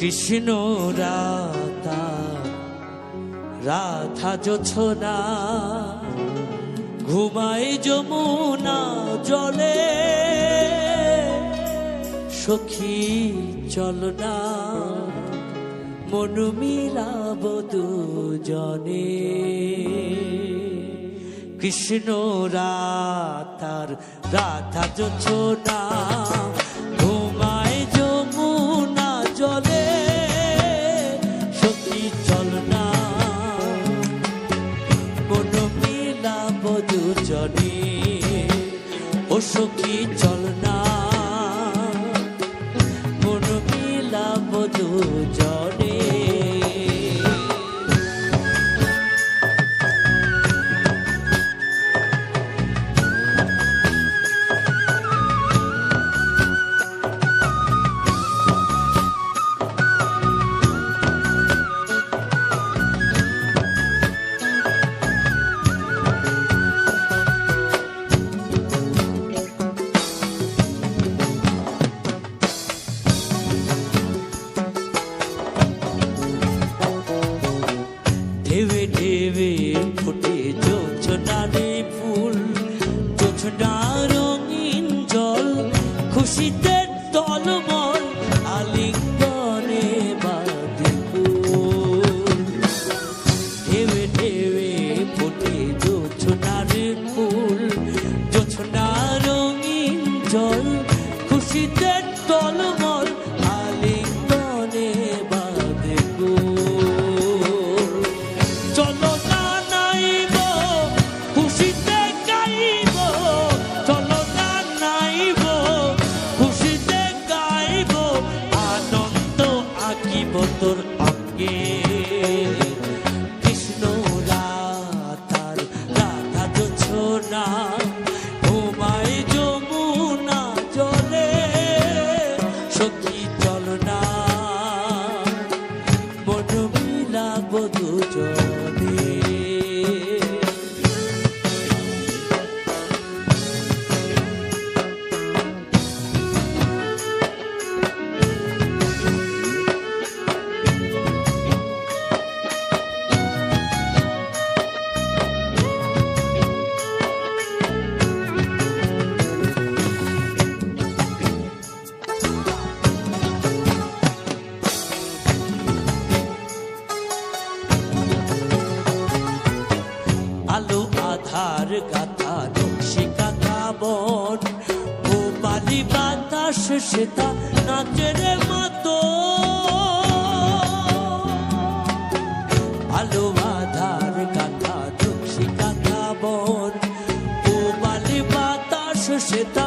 কৃষ্ণ রাধা রাধা জোছনা ঘুমায় যমুনা জলে, সখী চল না মনু মিলাব দুজনে। কৃষ্ণ রাতার রাধা জোছনা দুজনে ও সখী চল না? মন মিলাব দুজনে। ঢেবে ফুটে যোচনারে ফুল যোচনা রঙিন জল, খুশিতে টলমল আলিঙ্গনে বাঁধে ফুল। ঢেবে ঢেবে ফুটে যোচনারে ফুল যোচনা রঙিন জল, খুশিতে টলমল তোর অঙ্গে গাথা নকশি কাঁথা বন বালি বাতাস সেতা নাচের মতো। আলো আধার গাথা নকশি কাঁথা বন বালি বাতাস সেতা